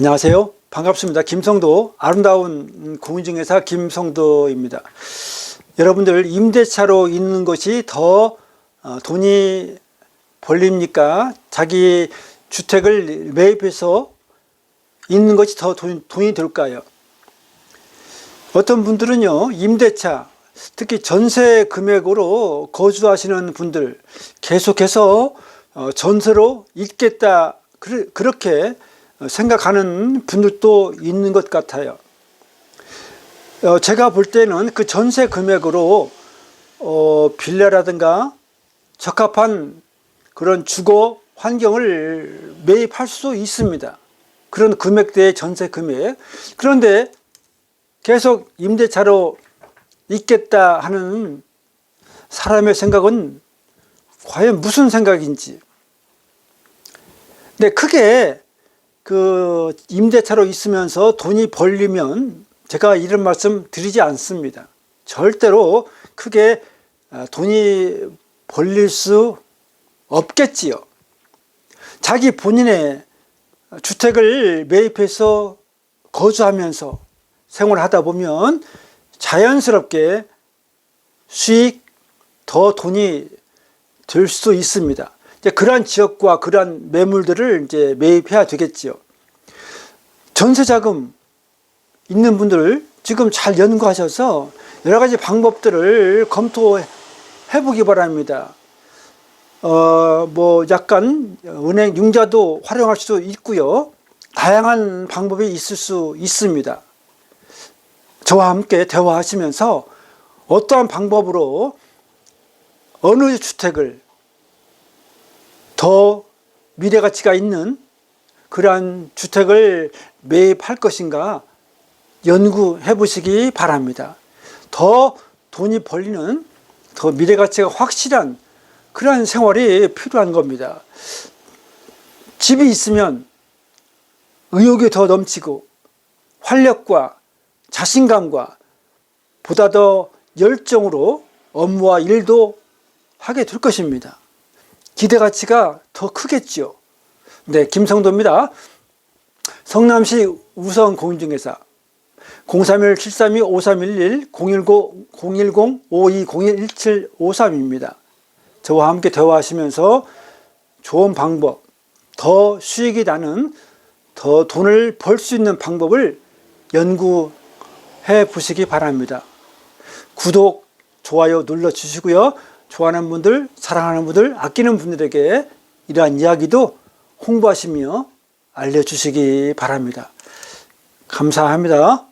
안녕하세요. 반갑습니다. 김성도 아름다운 공인중개사 김성도입니다. 여러분들 임대차로 있는 것이 더 어, 돈이 벌립니까? 자기 주택을 매입해서 있는 것이 더 돈, 돈이 들까요? 어떤 분들은요, 임대차, 특히 전세 금액으로 거주하시는 분들 계속해서 어, 전세로 있겠다, 그렇게 생각하는 분들도 있는 것 같아요. 어, 제가 볼 때는 그 전세 금액으로 어, 빌라라든가 적합한 그런 주거 환경을 매입할 수 있습니다. 그런 금액대의 전세 금액. 그런데 계속 임대차로 있겠다 하는 사람의 생각은 과연 무슨 생각인지. 근데 크게 그 임대차로 있으면서 돈이 벌리면 제가 이런 말씀 드리지 않습니다. 절대로 크게 아, 돈이 벌릴 수 없겠지요. 자기 본인의 주택을 매입해서 거주하면서 생활하다 보면 자연스럽게 수익 더 돈이 들수 있습니다. 이제 그러한 지역과 그러한 매물들을 이제 매입해야 되겠지요. 전세 자금 있는 분들 지금 잘 연구하셔서 여러 가지 방법들을 검토해 보기 바랍니다. 어, 뭐 약간 은행 융자도 활용할 수도 있고요. 다양한 방법이 있을 수 있습니다. 저와 함께 대화하시면서 어떠한 방법으로 어느 주택을 더 미래 가치가 있는 그러한 주택을 매입할 것인가 연구해 보시기 바랍니다. 더 돈이 벌리는 더 미래 가치가 확실한 그러한 생활이 필요한 겁니다. 집이 있으면 의욕이 더 넘치고 활력과 자신감과 보다 더 열정으로 업무와 일도 하게 될 것입니다. 기대 가치가 더 크겠죠. 네, 김성도입니다. 성남시 우선 공인중개사 031-732-5311 010-010-5201-1753입니다. 저와 함께 대화하시면서 좋은 방법, 더 수익이 나는 더 돈을 벌 수 있는 방법을 연구해 보시기 바랍니다. 구독, 좋아요 눌러 주시고요. 좋아하는 분들, 사랑하는 분들, 아끼는 분들에게 이러한 이야기도 홍보하시며 알려주시기 바랍니다. 감사합니다.